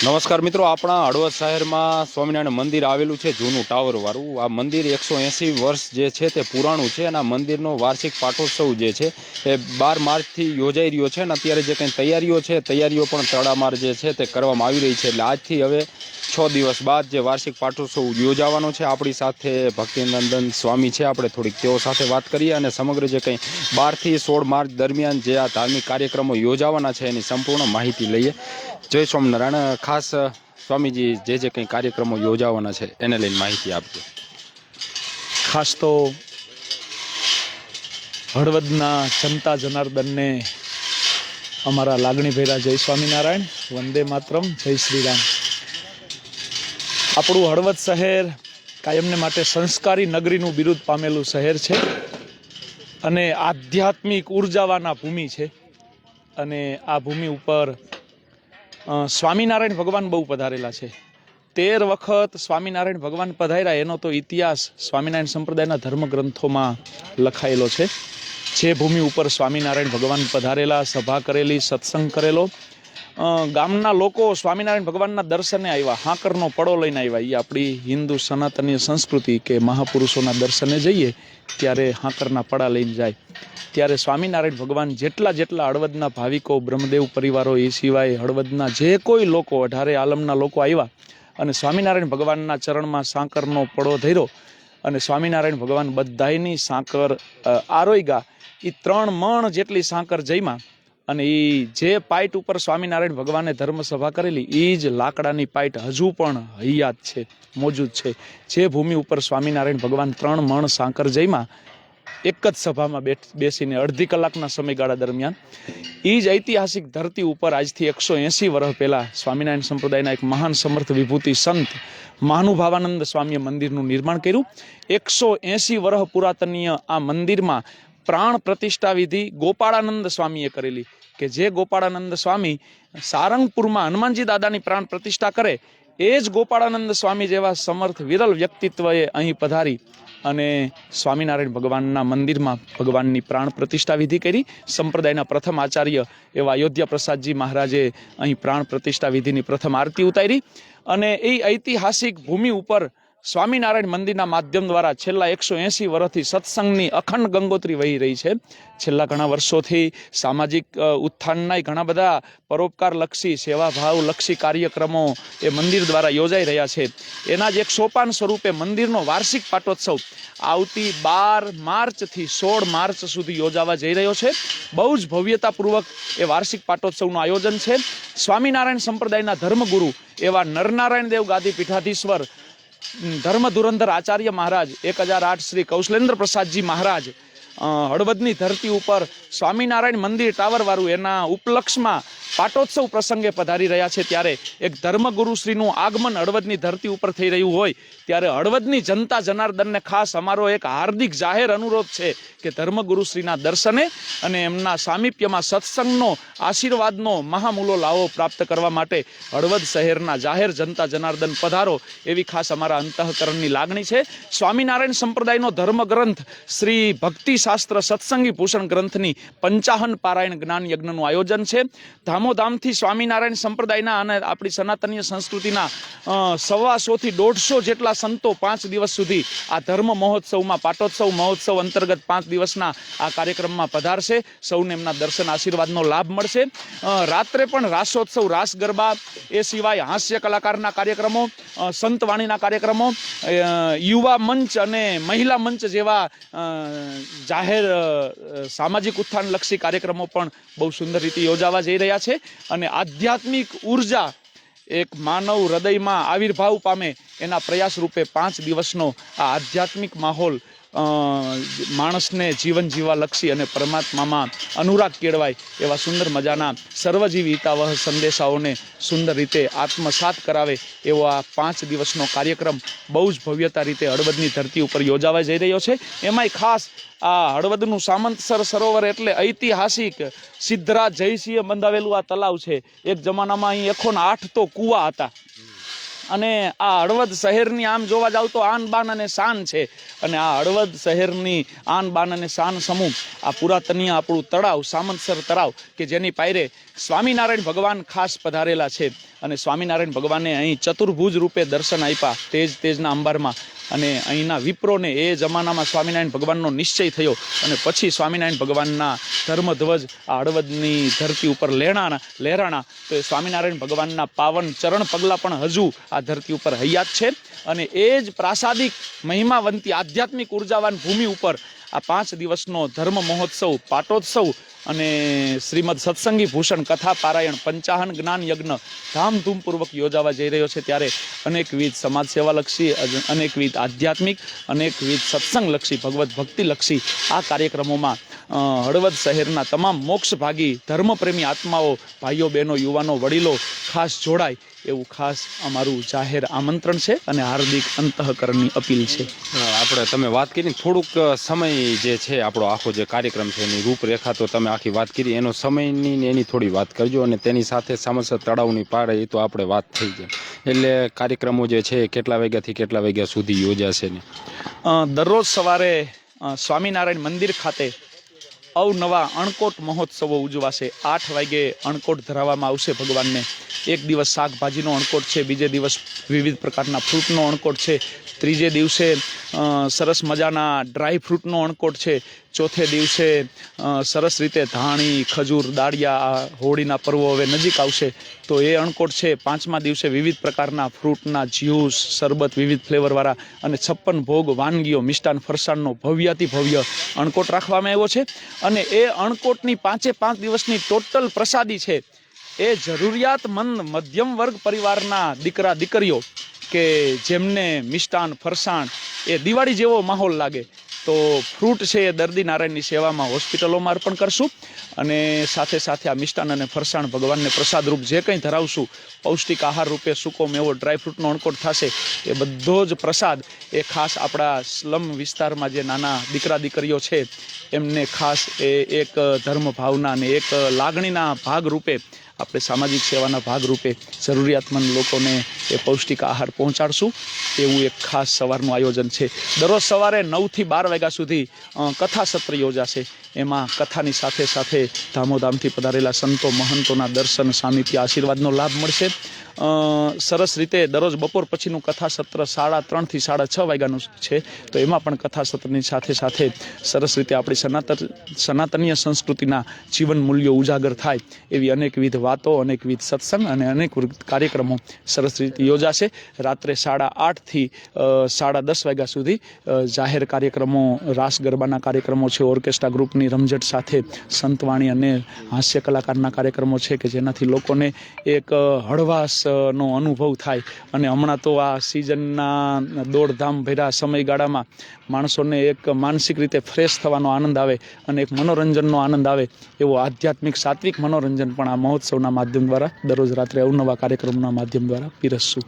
નમસ્કાર મિત્રો, આપણા હળવદ શહેરમાં સ્વામિનારાયણ મંદિર આવેલું છે, જૂનું ટાવર વાળું. આ મંદિર એકસો એંસી વર્ષ જે છે તે પુરાણું છે અને આ મંદિરનો વાર્ષિક પાટોત્સવ જે છે એ બાર માર્ચથી યોજાઈ રહ્યો છે અને અત્યારે જે કંઈ તૈયારીઓ છે, તૈયારીઓ પણ તડામાર જે છે તે કરવામાં આવી રહી છે. એટલે આજથી હવે છ દિવસ બાદ જે વાર્ષિક પાટોત્સવ યોજાવાનો છે, આપણી સાથે ભક્તિનંદન સ્વામી છે. આપણે થોડીક તેઓ સાથે વાત કરીએ અને સમગ્ર જે કંઈ બારથી સોળ માર્ચ દરમિયાન જે આ ધાર્મિક કાર્યક્રમો યોજાવાના છે, એની સંપૂર્ણ માહિતી લઈએ. જય સ્વામિનારાયણ. ખાસ સ્વામીજી જે જે કંઈ કાર્યક્રમો યોજાવાના છે, એને લઈને માહિતી આપજો. ખાસ તો હળવદના જનતા જનાર્દનને અમારા લાગણીભેરા જય સ્વામિનારાયણ. વંદે માતરમ. જય શ્રી રામ આપણું હળવદ શહેર કાયમને માટે સંસ્કારી નગરીનું બિરુદ પામેલું શહેર છે અને આધ્યાત્મિક ઉર્જાવાના ભૂમિ છે. અને આ ભૂમિ ઉપર સ્વામિનારાયણ ભગવાન બહુ પધારેલા છે. તેર વખત સ્વામિનારાયણ ભગવાન પધાર્યા, એનો તો ઇતિહાસ સ્વામિનારાયણ સંપ્રદાયના ધર્મગ્રંથોમાં લખાયેલો છે. જે ભૂમિ ઉપર સ્વામિનારાયણ ભગવાન પધારેલા, સભા કરેલી, સત્સંગ કરેલો ગામના લોકો સ્વામિનારાયણ ભગવાનના દર્શને આવ્યા, હાંકરનો પડો લઈને આવ્યા. એ આપણી હિન્દુ સનાતનીય સંસ્કૃતિ કે મહાપુરુષોના દર્શને જઈએ ત્યારે હાંકરના પડા લઈને જાય. ત્યારે સ્વામિનારાયણ ભગવાન જેટલા જેટલા હળવદના ભાવિકો, બ્રહ્મદેવ પરિવારો એ સિવાય હળવદના જે કોઈ લોકો, અઢારે આલમના લોકો આવ્યા અને સ્વામિનારાયણ ભગવાનના ચરણમાં સાંકરનો પડો ધર્યો અને સ્વામિનારાયણ ભગવાન બધાયની સાંકર આરોગ્યા એ ત્રણ મણ જેટલી સાંકર જઈમાં અને એ જે પાઇટ ઉપર સ્વામિનારાયણ ભગવાને ધર્મસભા કરેલી એ જ લાકડાની પાઇટ હજુ પણ હૈયાત છે, મોજૂદ છે. જે ભૂમિ ઉપર સ્વામિનારાયણ ભગવાન ત્રણ મણ સાંકર જઈમાં એક જ સભામાં બેઠ, બેસીને અડધી કલાકના સમયગાળા દરમિયાન એ જ ઐતિહાસિક ધરતી ઉપર આજથી એકસો એંસી વર્ષ પહેલાં સ્વામિનારાયણ સંપ્રદાયના એક મહાન સમર્થ વિભૂતિ સંત મહાનુભાવાનંદ સ્વામીએ મંદિરનું નિર્માણ કર્યું. એકસો એંસી વર્ષ પુરાતનીય આ મંદિરમાં પ્રાણ પ્રતિષ્ઠા વિધિ ગોપાળાનંદ સ્વામીએ કરેલી. કે જે ગોપાળાનંદ સ્વામી સારંગપુરમાં હનુમાનજી દાદાની પ્રાણ પ્રતિષ્ઠા કરે, એ જ ગોપાળાનંદ સ્વામી જેવા સમર્થ વિરલ વ્યક્તિત્વએ અહીં પધારી અને સ્વામિનારાયણ ભગવાનના મંદિરમાં ભગવાનની પ્રાણ પ્રતિષ્ઠા વિધિ કરી. સંપ્રદાયના પ્રથમ આચાર્ય એવા અયોધ્યા પ્રસાદજી મહારાજે અહીં પ્રાણ પ્રતિષ્ઠા વિધિની પ્રથમ આરતી ઉતારી અને એ ઐતિહાસિક ભૂમિ ઉપર સ્વામિનારાયણ મંદિરના માધ્યમ દ્વારા છેલ્લા એકસો એંસી વર્ષથી સત્સંગની અખંડ ગંગોત્રી વહી રહી છે. છેલ્લા ઘણા વર્ષોથી સામાજિક ઉત્થાનના ઘણા બધા પરોપકારલક્ષી સેવાભાવલક્ષી કાર્યક્રમો એ મંદિર દ્વારા યોજાઈ રહ્યા છે. એના જ એક સોપાન સ્વરૂપે મંદિરનો વાર્ષિક પાટોત્સવ આવતી બાર માર્ચથી સોળ માર્ચ સુધી યોજાવા જઈ રહ્યો છે. બહુ જ ભવ્યતાપૂર્વક એ વાર્ષિક પાટોત્સવનું આયોજન છે. સ્વામિનારાયણ સંપ્રદાયના ધર્મગુરુ એવા નરનારાયણ દેવ ગાદી પીઠાધીશ્વર ધર્મ ધુરંધર આચાર્ય મહારાજ એક હજાર આઠ શ્રી કૌશલેન્દ્ર પ્રસાદજી મહારાજ હળવદની ધરતી ઉપર સ્વામિનારાયણ મંદિર ટાવરવાળું એના ઉપલક્ષમાં પાટોત્સવ પ્રસંગે પધારી રહ્યા છે. ત્યારે એક ધર્મગુરુ શ્રીનું આગમન હળવદની ધરતી ઉપર થઈ રહ્યું હોય, ત્યારે હળવદની જનતા જનાર્દનને ખાસ અમારો એક હાર્દિક જાહેર અનુરોધ છે કે ધર્મગુરુ શ્રીના દર્શને અને એમના સામીપ્યમાં સત્સંગનો, આશીર્વાદનો મહામૂલો લાવો પ્રાપ્ત કરવા માટે હળવદ શહેરના જાહેર જનતા જનાર્દન પધારો એવી ખાસ અમારા અંતઃકરણની લાગણી છે. સ્વામિનારાયણ સંપ્રદાયનો ધર્મગ્રંથ શ્રી ભક્તિ શાસ્ત્ર સત્સંગી ભૂષણ ગ્રંથની પંચાહન પારાયણ જ્ઞાન યજ્ઞનું આયોજન છે. ધામોધામથી સ્વામિનારાયણ સંપ્રદાયના અને આપણી સનાતનીય સંસ્કૃતિના સવાસોથી દોઢસો જેટલા સંતો પાંચ દિવસ સુધી આ ધર્મ મહોત્સવમાં, પાટોત્સવ મહોત્સવ અંતર્ગત પાંચ દિવસના આ કાર્યક્રમમાં પધારશે. સૌને એમના દર્શન આશીર્વાદનો લાભ મળશે. રાત્રે પણ રાસોત્સવ, રાસ ગરબા, એ સિવાય હાસ્ય કલાકારના કાર્યક્રમો સંતવાણીના કાર્યક્રમો યુવા મંચ અને મહિલા મંચ જેવા જાહેર સામાજિક ઉત્થાનલક્ષી કાર્યક્રમો પણ બહુ સુંદર રીતે યોજાવા જઈ રહ્યા છે અને આધ્યાત્મિક ઊર્જા એક માનવ હૃદયમાં આવિર્ભાવ પામે એના પ્રયાસ રૂપે પાંચ દિવસનો આ આધ્યાત્મિક માહોલ માણસને જીવન જીવવા લક્ષી અને પરમાત્મામાં અનુરાગ કેળવાય એવા સુંદર મજાના સર્વજીવી હિતાવહ સંદેશાઓને સુંદર રીતે આત્મસાત કરાવે એવો આ પાંચ દિવસનો કાર્યક્રમ બહુ જ ભવ્યતા રીતે હળવદની ધરતી ઉપર યોજાવા જઈ રહ્યો છે. એમાંય ખાસ આ હળવદનું સામંતસર સરોવર એટલે ઐતિહાસિક સિદ્ધરાજ જયસિંહે બંધાવેલું આ તલાવ છે. એક જમાનામાં અહીં એકોને આઠ તો કૂવા હતા. અને આ હળવદ શહેરની આમ જોવા જાવ તો આન બાન અને શાન છે. અને આ હળવદ શહેરની આન બાન અને શાન સમૂહ, આ પુરાતનીય આપણું તળાવ, સામંતસર તળાવ, કે જેની પાયરે સ્વામિનારાયણ ભગવાન ખાસ પધારેલા છે અને સ્વામિનારાયણ ભગવાને અહીં ચતુર્ભુજ રૂપે દર્શન આપ્યા તેજ તેજના અંબારમાં. અને અહીંના વિપ્રોને એ જમાનામાં સ્વામિનારાયણ ભગવાનનો નિશ્ચય થયો અને પછી સ્વામિનારાયણ ભગવાનના ધર્મધ્વજ આ હળવદની ધરતી ઉપર લેણાના લહેરાણા તો એ સ્વામિનારાયણ ભગવાનના પાવન ચરણ પગલાં પણ હજુ આ ધરતી ઉપર હૈયાત છે. અને એ જ પ્રાસાદિક મહિમાવંતી આધ્યાત્મિક ઉર્જાવાન ભૂમિ ઉપર આ પાંચ દિવસનો ધર્મ મહોત્સવ, પાટોત્સવ અને શ્રીમદ સત્સંગી ભૂષણ કથા પારાયણ પંચાહન જ્ઞાન યજ્ઞ ધામધૂમપૂર્વક યોજાવા જઈ રહ્યો છે ત્યારે અનેકવિધ સમાજ સેવાલક્ષી અનેકવિધ આધ્યાત્મિક, અનેકવિધ સત્સંગલક્ષી, ભગવત ભક્તિલક્ષી આ કાર્યક્રમોમાં હળવદ શહેરના તમામ મોક્ષભાગી ધર્મપ્રેમી આત્માઓ, ભાઈઓ, બહેનો, યુવાનો, વડીલો ખાસ જોડાય એવું ખાસ અમારું જાહેર આમંત્રણ છે અને હાર્દિક અંતઃકરણની અપીલ છે. આપણે તમે વાત કરી થોડુંક સમય જે છે આપણો આખો જે કાર્યક્રમ છે એની રૂપરેખા તો તમે આખી વાત કરી, એનો સમયની એની થોડી વાત કરજો અને તેની સાથે સામસર તળાવની પાળે એ તો આપણે વાત થઈ જાય એટલે કાર્યક્રમો જે છે કેટલા વાગ્યાથી કેટલા વાગ્યા સુધી યોજાશે ને? દરરોજ સવારે સ્વામિનારાયણ મંદિર ખાતે અવનવા અણકોટ મહોત્સવો ઉજવાશે. આઠ વાગે અણકોટ ધરાવવામાં આવશે ભગવાનને. એક દિવસ શાકભાજીનો અણકોટ છે, બીજે દિવસ વિવિધ પ્રકારના ફ્રૂટનો અણકોટ છે ત્રીજે દિવસે સરસ મજાના ડ્રાય ફ્રૂટનો અણકોટ છે. ચોથે દિવસે સરસ રીતે ધાણી, ખજૂર, દાળિયા હોળીના પર્વો હવે નજીક આવશે. તો એ અણકોટ છે. પાંચમા દિવસે વિવિધ પ્રકારના ફ્રૂટના જ્યુસ, શરબત, વિવિધ ફ્લેવરવાળા અને છપ્પન ભોગ વાનગીઓ, મિષ્ટાન ફરસાણનો ભવ્યાતિ ભવ્ય અણકોટ રાખવામાં આવ્યો છે. અને એ અણકોટની પાંચે પાંચ દિવસની ટોટલ પ્રસાદી છે. એ જરૂરિયાતમંદ મધ્યમ વર્ગ પરિવારના દીકરા દીકરીઓ કે જેમને મિષ્ટાન ફરસાણ એ દિવાળી જેવો માહોલ લાગે. તો ફ્રૂટ છે એ દર્દી નારાયણની સેવામાં હોસ્પિટલોમાં અર્પણ કરશું અને સાથે સાથે આ મિષ્ટાન અને ફરસાણ ભગવાનને પ્રસાદરૂપ જે કંઈ ધરાવશું, પૌષ્ટિક આહાર રૂપે સૂકો મેવો ડ્રાયફ્રૂટનો અણકોટ થશે, એ બધો જ પ્રસાદ એ ખાસ આપણા સ્લમ વિસ્તારમાં જે નાના દીકરા દીકરીઓ છે, એમને ખાસ એ એક ધર્મ ભાવના અને એક લાગણીના ભાગ રૂપે, આપણે સામાજિક સેવાના ભાગરૂપે જરૂરિયાતમંદ લોકોને એ પૌષ્ટિક આહાર પહોંચાડશું, એવું એક ખાસ સવારનું આયોજન છે. દરરોજ સવારે નવથી બાર વાગ્યા સુધી કથા સત્ર યોજાશે. એમાં કથાની સાથે સાથે ધામોધામથી પધારેલા સંતો મહંતોના દર્શન સામીથી આશીર્વાદનો લાભ મળશે. સરસ રીતે દરરોજ બપોર પછીનું કથા સત્ર સાડા ત્રણથી સાડા છ વાગ્યાનું છે. તો એમાં પણ કથા સત્રની સાથે સાથે સરસ રીતે આપણી સનાતન સનાતનીય સંસ્કૃતિના જીવન મૂલ્યો ઉજાગર થાય એવી અનેકવિધ વાતો અનેકવિધ સત્સંગ અને અનેક કાર્યક્રમો સરસ રીતે યોજાશે. રાત્રે સાડા આઠથી સાડા દસ વાગ્યા સુધી જાહેર કાર્યક્રમો રાસ ગરબાના કાર્યક્રમો છે ઓર્કેસ્ટ્રા ગ્રુપની રમઝટ સાથે સંતવાણી અને હાસ્ય કલાકારના કાર્યક્રમો છે કે જેનાથી લોકોને એક અ, હળવાશનો અનુભવ થાય. અને હમણાં તો આ સિઝનના દોડધામ ભર્યા સમયગાળામાં માણસોને એક માનસિક રીતે ફ્રેશ થવાનો આનંદ આવે અને એક મનોરંજનનો આનંદ આવે એવો આધ્યાત્મિક સાત્વિક મનોરંજન પણ આ મહોત્સવના માધ્યમ દ્વારા દરરોજ રાત્રે અવનવા કાર્યક્રમના માધ્યમ દ્વારા પીરસશું.